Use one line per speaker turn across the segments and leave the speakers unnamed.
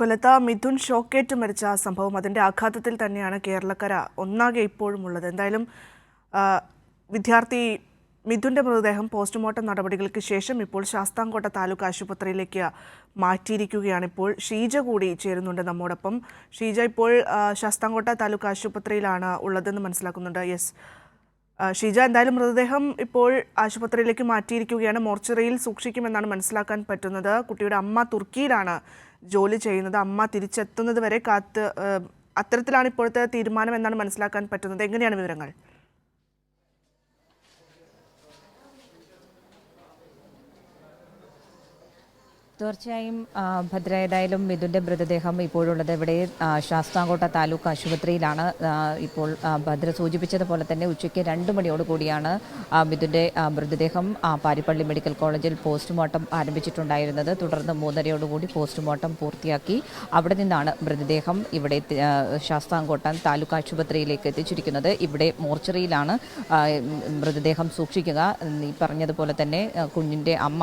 കൊല്ലത്ത് മിഥുൻ ഷോക്കേറ്റ് മരിച്ച സംഭവം അതിന്റെ ആഘാതത്തിൽ തന്നെയാണ് കേരളക്കര ഒന്നാകെ ഇപ്പോഴും ഉള്ളത്. എന്തായാലും വിദ്യാർത്ഥി മിഥുന്റെ മൃതദേഹം പോസ്റ്റ്മോർട്ടം നടപടികൾക്ക് ശേഷം ഇപ്പോൾ ശാസ്താംകോട്ട താലൂക്ക് ആശുപത്രിയിലേക്ക് മാറ്റിയിരിക്കുകയാണ്. ഇപ്പോൾ ഷീജ കൂടി ചേരുന്നുണ്ട് നമ്മോടൊപ്പം. ഷീജ ഇപ്പോൾ ശാസ്താംകോട്ട താലൂക്ക് ആശുപത്രിയിലാണ് ഉള്ളതെന്ന് മനസ്സിലാക്കുന്നുണ്ട്. യെസ് ഷീജ എന്തായാലും മൃതദേഹം ഇപ്പോൾ ആശുപത്രിയിലേക്ക് മാറ്റിയിരിക്കുകയാണ്. മോർച്ചറിയിൽ സൂക്ഷിക്കുമെന്നാണ് മനസ്സിലാക്കാൻ പറ്റുന്നത്. കുട്ടിയുടെ അമ്മ തുർക്കിയിലാണ് ജോലി ചെയ്യുന്നത് അമ്മ തിരിച്ചെത്തുന്നത് വരെ കാത്ത് അത്തരത്തിലാണ് ഇപ്പോഴത്തെ തീരുമാനം എന്നാണ് മനസ്സിലാക്കാൻ പറ്റുന്നത്. എങ്ങനെയാണ് വിവരങ്ങൾ?
തീർച്ചയായും ഭദ്ര ഏതായാലും മിഥുന്റെ മൃതദേഹം ഇപ്പോഴുള്ളത് ഇവിടെ ശാസ്താംകോട്ട താലൂക്ക് ആശുപത്രിയിലാണ്. ഇപ്പോൾ ഭദ്ര സൂചിപ്പിച്ചതുപോലെ തന്നെ ഉച്ചയ്ക്ക് രണ്ട് മണിയോട് കൂടിയാണ് ആ, മിഥുന്റെ മൃതദേഹം പാരിപ്പള്ളി മെഡിക്കൽ കോളേജിൽ പോസ്റ്റ്മോർട്ടം ആരംഭിച്ചിട്ടുണ്ടായിരുന്നത്. തുടർന്ന് മൂന്നരയോടുകൂടി പോസ്റ്റ്മോർട്ടം പൂർത്തിയാക്കി അവിടെ നിന്നാണ് മൃതദേഹം ഇവിടെ ശാസ്താംകോട്ട താലൂക്ക് ആശുപത്രിയിലേക്ക് എത്തിച്ചിരിക്കുന്നത്. ഇവിടെ മോർച്ചറിയിലാണ് മൃതദേഹം സൂക്ഷിക്കുക. ഈ പറഞ്ഞതുപോലെ തന്നെ കുഞ്ഞിന്റെ അമ്മ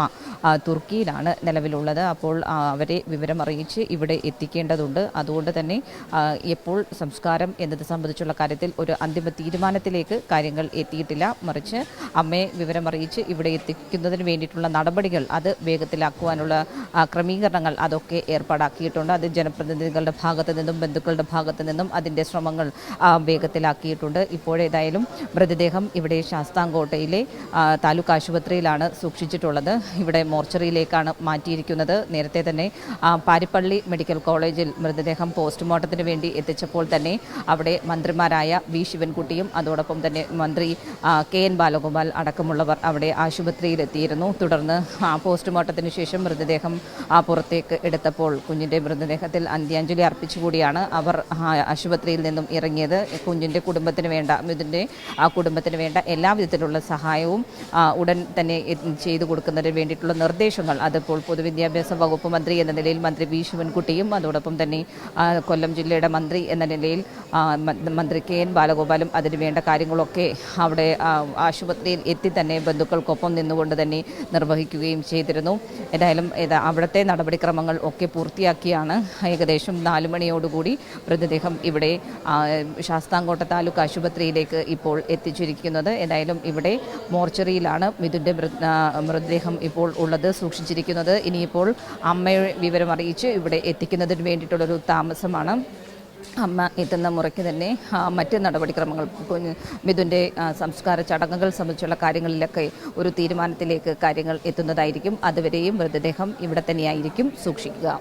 തുർക്കിയിലാണ് തുർക്കിയിലാണ് നിലവിലുള്ളത് അപ്പോൾ അവരെ വിവരം അറിയിച്ച് ഇവിടെ എത്തിക്കേണ്ടതുണ്ട്. അതുകൊണ്ട് തന്നെ എപ്പോൾ സംസ്കാരം എന്നത് സംബന്ധിച്ചുള്ള കാര്യത്തിൽ ഒരു അന്തിമ തീരുമാനത്തിലേക്ക് കാര്യങ്ങൾ എത്തിയിട്ടില്ല. മറിച്ച് അമ്മയെ വിവരം അറിയിച്ച് ഇവിടെ എത്തിക്കുന്നതിന് വേണ്ടിയിട്ടുള്ള നടപടികൾ അത് വേഗത്തിലാക്കുവാനുള്ള ക്രമീകരണങ്ങൾ അതൊക്കെ ഏർപ്പാടാക്കിയിട്ടുണ്ട്. അത് ജനപ്രതിനിധികളുടെ ഭാഗത്തു നിന്നും ബന്ധുക്കളുടെ ഭാഗത്തു നിന്നും അതിന്റെ ശ്രമങ്ങൾ വേഗത്തിലാക്കിയിട്ടുണ്ട്. ഇപ്പോഴേതായാലും മൃതദേഹം ഇവിടെ ശാസ്താംകോട്ടയിലെ താലൂക്ക് ആശുപത്രിയിലാണ് സൂക്ഷിച്ചിട്ടുള്ളത്. ഇവിടെ മോർച്ചറിയിലേക്കാണ് മാറ്റിയിരിക്കുന്നത്. നേരത്തെ തന്നെ പാരിപ്പള്ളി മെഡിക്കൽ കോളേജിൽ മൃതദേഹം പോസ്റ്റ്മോർട്ടത്തിന് വേണ്ടി എത്തിച്ചപ്പോൾ തന്നെ അവിടെ മന്ത്രിമാരായ വി. ശിവൻകുട്ടിയും അതോടൊപ്പം തന്നെ മന്ത്രി കെ. എൻ. ബാലഗോപാൽ അടക്കമുള്ളവർ അവിടെ ആശുപത്രിയിലെത്തിയിരുന്നു. തുടർന്ന് പോസ്റ്റ്മോർട്ടത്തിന് ശേഷം മൃതദേഹം പുറത്തേക്ക് എടുത്തപ്പോൾ കുഞ്ഞിന്റെ മൃതദേഹത്തിൽ അന്ത്യാഞ്ജലി അർപ്പിച്ചുകൂടിയാണ് അവർ ആശുപത്രിയിൽ നിന്നും ഇറങ്ങിയത്. കുഞ്ഞിന്റെ കുടുംബത്തിന് വേണ്ട ഇതിന്റെ ആ കുടുംബത്തിന് വേണ്ട എല്ലാവിധത്തിലുള്ള സഹായവും ഉടൻ തന്നെ ചെയ്തു കൊടുക്കുന്നതിന് വേണ്ടിയിട്ടുള്ള നിർദ്ദേശങ്ങൾ അതിപ്പോൾ പൊതുവിദ്യാഭ്യാസ വകുപ്പ് മന്ത്രി എന്ന നിലയിൽ മന്ത്രി വി ശിവൻകുട്ടിയും അതോടൊപ്പം തന്നെ കൊല്ലം ജില്ലയുടെ മന്ത്രി എന്ന നിലയിൽ മന്ത്രി കെ എൻ ബാലഗോപാലും അതിന് വേണ്ട കാര്യങ്ങളൊക്കെ അവിടെ ആശുപത്രിയിൽ എത്തി തന്നെ ബന്ധുക്കൾക്കൊപ്പം നിന്നുകൊണ്ട് തന്നെ നിർവഹിക്കുകയും ചെയ്തിരുന്നു. ഏതായാലും ഏതാ അവിടുത്തെ നടപടിക്രമങ്ങൾ ഒക്കെ പൂർത്തിയാക്കിയാണ്. ഏകദേശം നാല് മണിയോടുകൂടി മൃതദേഹം ഇവിടെ ശാസ്താംകോട്ട താലൂക്ക് ആശുപത്രിയിലേക്ക് ഇപ്പോൾ എത്തിച്ചിരിക്കുന്നത്. ഏതായാലും ഇവിടെ മോർച്ചറിയിലാണ് മിഥുന്റെ മൃ- മൃതദേഹം ഇപ്പോൾ ഉള്ളത് സൂക്ഷിച്ചിരിക്കുന്നത്. ഇനിയിപ്പോൾ അമ്മയെ വിവരം അറിയിച്ച് ഇവിടെ എത്തിക്കുന്നതിന് വേണ്ടിയിട്ടുള്ളൊരു താമസമാണ്. അമ്മ എത്തുന്ന മുറയ്ക്ക് തന്നെ മറ്റ് നടപടിക്രമങ്ങൾ മിഥുന്റെ സംസ്കാര ചടങ്ങുകൾ സംബന്ധിച്ചുള്ള കാര്യങ്ങളിലൊക്കെ ഒരു തീരുമാനത്തിലേക്ക് കാര്യങ്ങൾ എത്തുന്നതായിരിക്കും. അതുവരെയും മൃതദേഹം ഇവിടെ തന്നെയായിരിക്കും സൂക്ഷിക്കുക.